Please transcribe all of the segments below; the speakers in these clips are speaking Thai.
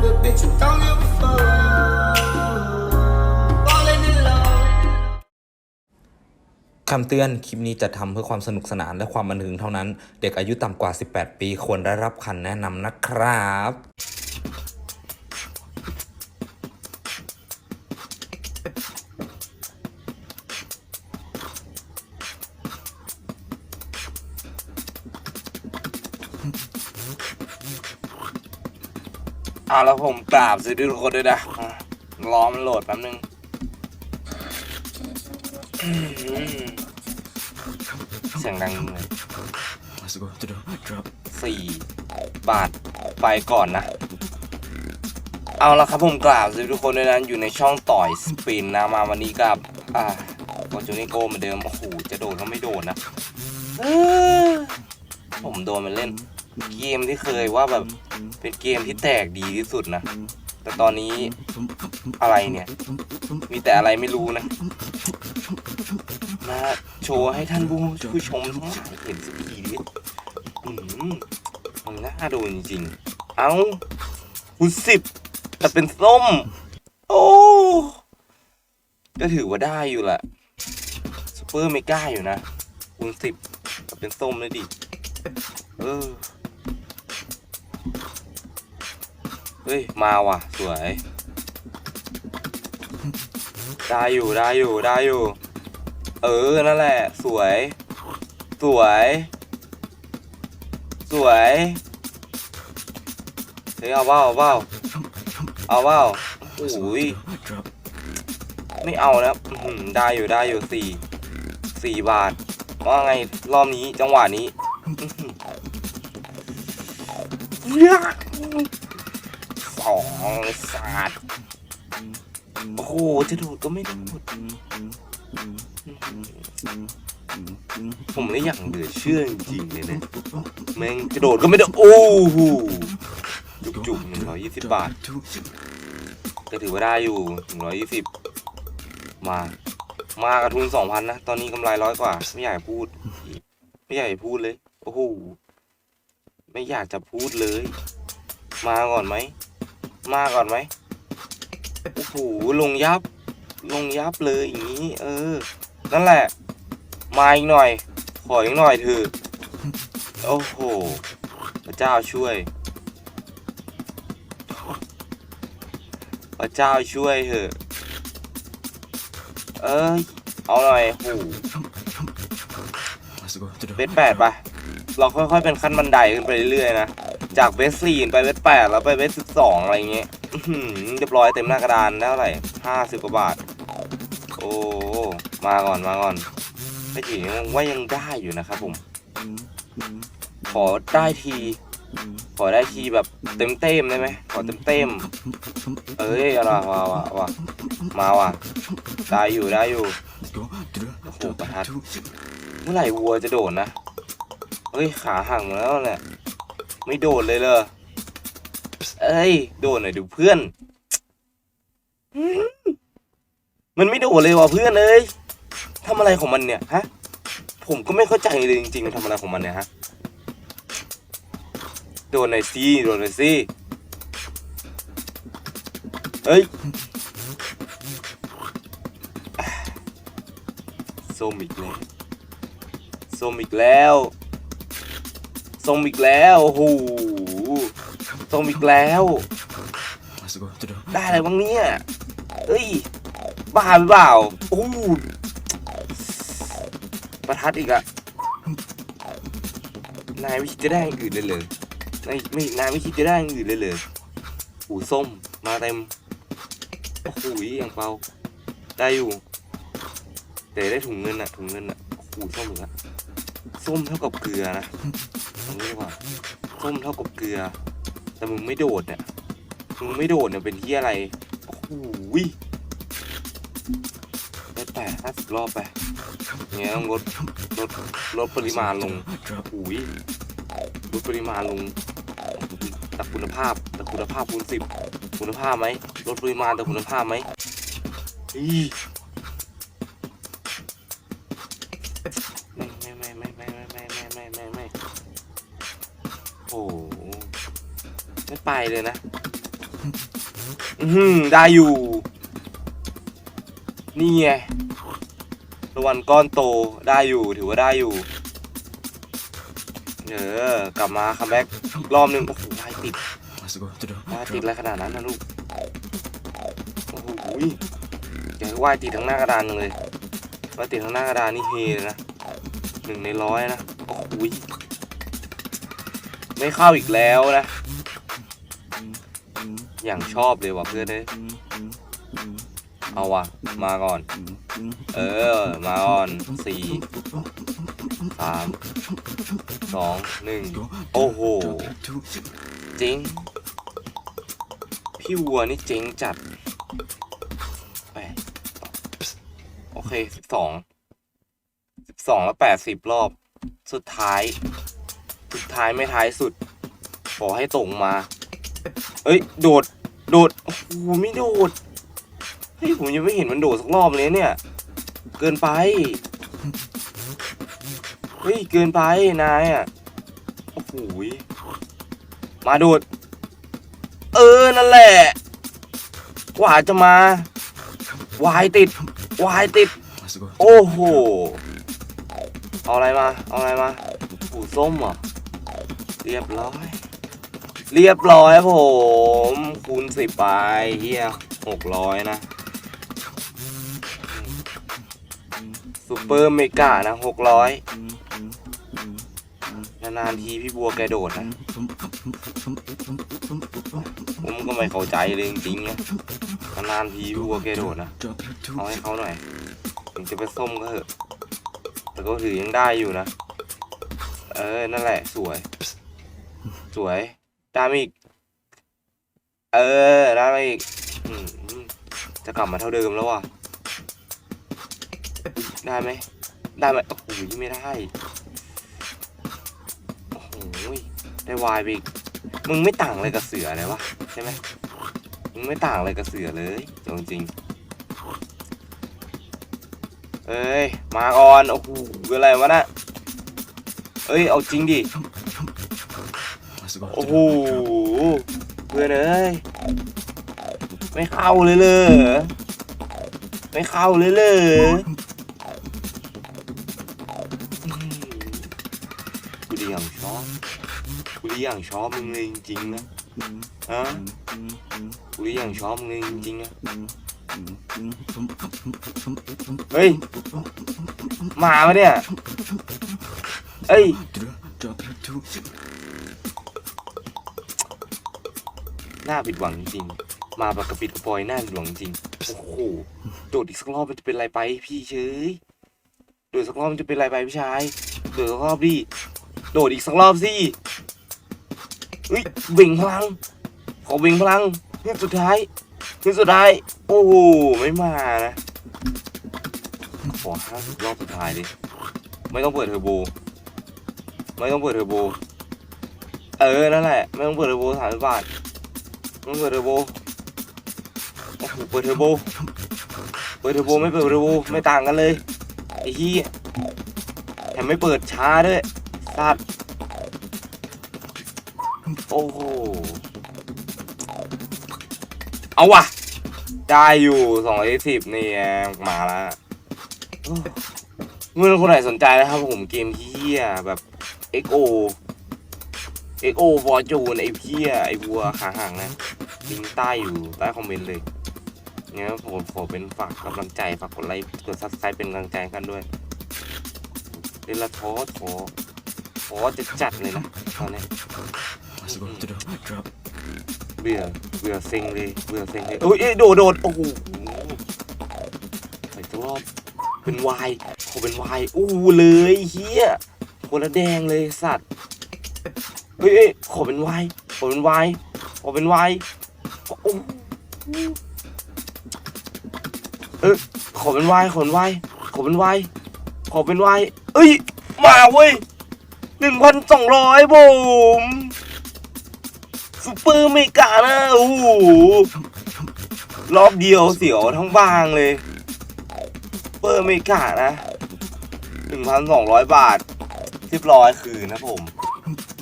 type of bitch you don't give a fuck. Falling in love. คำเตือน คลิปนี้จะทำเพื่อความสนุกสนานและความบันเทิงเท่านั้น เด็กอายุต่ำกว่า 18 ปีควรได้รับคำแนะนำนะครับ เอาแล้วผมกราบสวัสดีทุกคนด้วยนะอะรอมันโหลดแป๊บนึงเสียงดังเลยสี่บาทไปก่อนนะ เอาละครับผมกล่าวสวัสดีทุกคนด้วยนะอยู่ในช่องต่อยสปินนะมาวันนี้กับอ่าโกจูนิโกเหมือนเดิมโอ้โหจะโดดก็ไม่โดดนะผมโดนมันเล่น เกมที่เคยว่าแบบเป็นเกมที่แตกดีที่สุดนะ แต่ตอนนี้อะไรเนี่ย มีแต่อะไรไม่รู้นะมาโชว์ให้ท่านผู้ผู้ชมทั้งหลายเห็นสักทีดิอืมมันน่าดูจริงๆ เอ้าคุณสิบแต่เป็นส้ม โอ้ก็ถือว่าได้อยู่แหละซูเปอร์ไม่กล้าอยู่นะคุณสิบแต่เป็นส้มเลยดิ เออ ฮ้ย มาว่ะ สวย ได้อยู่ได้อยู่ได้อยู่ เออ นั่นแหละ สวย สวย สวยเฮ้ยเอาเปล่าเอาเปล่าเอาเปล่าโอ้ยไม่เอานะอื้อหือได้อยู่ได้อยู่สี่สี่บาทว่าไงรอบนี้จังหวะนี้ สองศาสตร์โอ้โหจะดูดก็ไม่ดูดผมเลยอยากเหลือเชื่อจริงๆเลยนะแม่งกระโดดก็ไม่ได้โอ้โหจุกๆหนึ่งร้อยยี่สิบบาทก็ถือว่าได้อยู่หนึ่งร้อยยี่สิบมา มากับทุนสองพันนะ ตอนนี้กำไรร้อยกว่า ไม่อยากพูด ไม่อยากพูดเลย โอ้โห ไม่อยากจะพูดเลย มาก่อนไหม มาก่อนไหมโอ้โหลงยับ ลงยับเลยอย่างนี้ เออ นั่นแหละ มาอีกหน่อย ขออีกหน่อยเถอะโอ้โห พระเจ้าช่วย พระเจ้าช่วยเถอะ เอ้ย เอาหน่อยโอ้โห Let's go to the เบสแปดไปเราค่อยๆเป็นขั้นบันไดขึ้นไปเรื่อยๆนะ จากเบสสี่ไปเบสแปดแล้วไปเบสสิบสองอะไรเงี้ยเรียบร้อยเต็มหน้ากระดานได้เท่าไหร่ห้าสิบกว่าบาท โอ้มาก่อนมาก่อนไม่ถึงว่ายังได้อยู่นะครับผม ขอได้ที ขอได้ทีแบบเต็มเต็มได้ไหมขอเต็มเต็มเอ้ยอาละว่าว่าว่ามาว่ะได้อยู่ได้อยู่ Let's go to the Oh, drop. bad. เมื่อไหร่วัวจะโดดนะเฮ้ยขาห่างหมดแล้วเนี่ย ไม่โดดเลยเลยเอ้ย โดดหน่อยดูเพื่อนอืมมันไม่โดดเลยว่ะเพื่อนเอ้ยทำอะไรของมันเนี่ยฮะ ผมก็ไม่เข้าใจเลยจริงๆมันทำอะไรของมันเนี่ยฮะ โดดหน่อยสิโดดหน่อยสิเฮ้ยส้มอีกแล้วส้มอีกแล้ว ส้มอีกแล้วโอ้โหส้มอีกแล้ว ได้อะไรบ้างเนี่ยเอ้ย บ้าหรือเปล่าโอ้ประทัดอีกอะนายไม่คิดจะได้อย่างอื่นเลยเลยนายไม่นายไม่คิดจะได้อย่างอื่นเลยเลยหูส้มมาเต็มโอ้โหอย่างเบาได้อยู่แต่ได้ถุงเงินอะถุงเงินอะโอ้โหส้มอีกแล้ว ส้มเท่ากับเกลือนะตรงนี้ว่าส้มเท่ากับเกลือ แต่มึงไม่โดดเนี่ยมึงไม่โดดเนี่ยเป็นที่อะไรโอ้โหยได้แปดห้าสิบรอบไปเนี่ยต้องลดลดลดปริมาณลงโอ้ยลดปริมาณลงแต่คุณภาพแต่คุณภาพคูณสิบคุณภาพไหมลดปริมาณแต่คุณภาพไหมอี ไม่โอ้โหไม่ไปเลยนะ อือหือได้อยู่ นี่ไงรางวัลก้อนโตได้อยู่ถือว่าได้อยู่ เออกลับมาคัมแบ็กรอบหนึ่งโอ้โหได้ติดได้ติดอะไรขนาดนั้นนะลูก โอ้โหแกว่ายติดทั้งหน้ากระดานเลยว่ายติดทั้งหน้ากระดานนี่เฮเลยนะหนึ่งในร้อยนะ โอ้โหไม่เข้าอีกแล้วนะ อย่างชอบเลยว่ะเพื่อนเอ้ยเอาว่ะ มาก่อน เออ มาก่อนสี่สามสองหนึ่งโอ้โห two. เจ๊งพี่วัวนี่เจ๊งจัดไปโอเคสิบสองสิบสองแล้วแปดสิบรอบ สุดท้าย สุดท้ายไม่ท้ายสุด ขอให้ตรงมา เอ้ย โดด โดดโอ้โหไม่โดด เฮ้ย ผมยังไม่เห็นมันโดดสักรอบเลยเนี่ย เกินไป เฮ้ย เกินไป นายอะ โอ้โหมาโดด เออ นั่นแหละ กว่าจะมา วายติด วายติด โอ้โห เอาอะไรมา เอาอะไรมาผูส้มเหรอ เรียบร้อย เรียบร้อยผม คูณสิบไปเฮียหกร้อยนะซูเปอร์เมกานะหกร้อยนานๆทีพี่บัวแกโดดนะ ผมก็ไม่เข้าใจเลยจริงๆนะนานๆทีพี่บัวแกโดดนะ เอาให้เขาหน่อยถึงจะเป็นส้มก็เถอะ แต่ก็ถือยังได้อยู่นะ เออ นั่นแหละ สวย สวย ได้มอีก เออได้มอีกจะกลับมาเท่าเดิมแล้วว่ะ ได้ไหม ได้ไหมโอ้โหไม่ได้ โอ้โหได้วายไปอีก มึงไม่ต่างอะไรกับเสือเลยวะใช่ไหมมึงไม่ต่างอะไรกับเสือเลยจริงๆเอ้ย มาก่อน โอ้โหอะไรวะน่ะเอ้ย เอาจริงดิ Let's go โอ้โหเพื่อนเอ้ยไม่เข้าเลยเลยไม่เข้าเลยเลยกูดีอย่างชอบกูดีอย่างชอบมึงเลยจริงๆนะฮะกูดีอย่างชอบมึงเลยจริงๆนะเฮ้ยมาปะเนี่ยเอ้ย น่าผิดหวังจริง มาแบบกระปิดกระปอยหน้าผิดหวังจริง โอ้โห โดดอีกสักรอบมันจะเป็นไรไปพี่เชยโดดสักรอบมันจะเป็นไรไปพี่ชาย โดดสักรอบดิ โดดอีกสักรอบสิเฮ้ยเบ่งพลัง ขอเบ่งพลังเพื่อสุดท้ายเพื่อสุดท้าย โอ้โห ไม่มานะ ขอห้าสิบรอบสุดท้ายดิ ไม่ต้องเปิดเทอร์โบ ไม่ต้องเปิดเทอร์โบ เออ นั่นแหละ ไม่ต้องเปิดเทอร์โบสามสิบบาท เปิดเทอร์โบเปิดเทอร์โบเปิดเทอร์โบไม่เปิดเทอร์โบไม่ต่างกันเลยไอ้ที่แถมไม่เปิดช้าด้วยสัตว์โอ้โหเอาว่ะ ได้อยู่สองร้อยสิบนี่มาแล้วเมื่อคนไหนสนใจนะครับผมเกมเฮียแบบ XO XO Fortune ไอ้เพี้ยไอ้วัวขาห่างนะลิงก์ใต้อยู่ใต้คอมเมนต์เลยงั้นผมขอเป็นฝากกำลังใจฝากกดไลค์กดซับสไครป์เป็นกำลังใจกันด้วยเดลท้อท้อท้อจะจัดเลยนะตอนนี้เบื่อเบื่อเซ็งเลยเบื่อเซ็งเลยโอ้ยเอ้ยโดดโดดโอ้โหไปตัวรอบเป็นวายขอเป็นวายอู้เลยเฮียคนละแดงเลยสัตว์ เฮ้ยเอ้ยขอเป็นวายขอเป็นวายขอเป็นวายเออขอเป็นวายขอเป็นวายขอเป็นวายขอเป็นวายเอ้ย มาเว้ยหนึ่งพันสองร้อยผมซุปเปอร์เมกานะโอ้โหรอบเดียวเสียวทั้งบางเลยซุปเปอร์เมกานะหนึ่งพันสองร้อยบาทเรียบร้อยคืนนะผม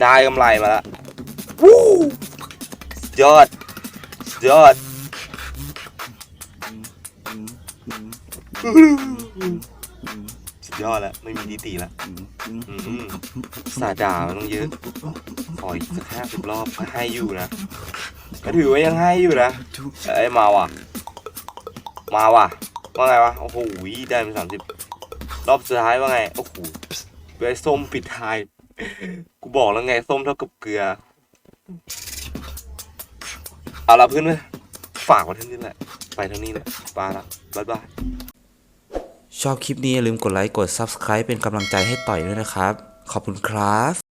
ได้กำไรมาแล้ววู้สุดยอดยอดสุดยอดแล้ว ไม่มีดีตีแล้วอืมสาด่ามันต้องเยอะขออีกสักห้าสิบรอบก็ให้อยู่นะ ก็ถือว่ายังให้อยู่นะ เอ้ยมาว่ะ มาว่ะ ว่าไงวะ โอ้โห ได้เป็นสามสิบรอบสุดท้ายว่าไง โอ้โหไอ้ส้มปิดท้าย กูบอกแล้วไงส้มเท่ากับเกลือ เอาละเพื่อนเว้ยฝากไว้เท่านี้แหละ ไปเท่านี้แหละไปละบ๊ายบาย ชอบคลิปนี้อย่าลืมกดไลค์ กด Subscribe เป็นกำลังใจให้ต่อยด้วยนะครับ ขอบคุณครับ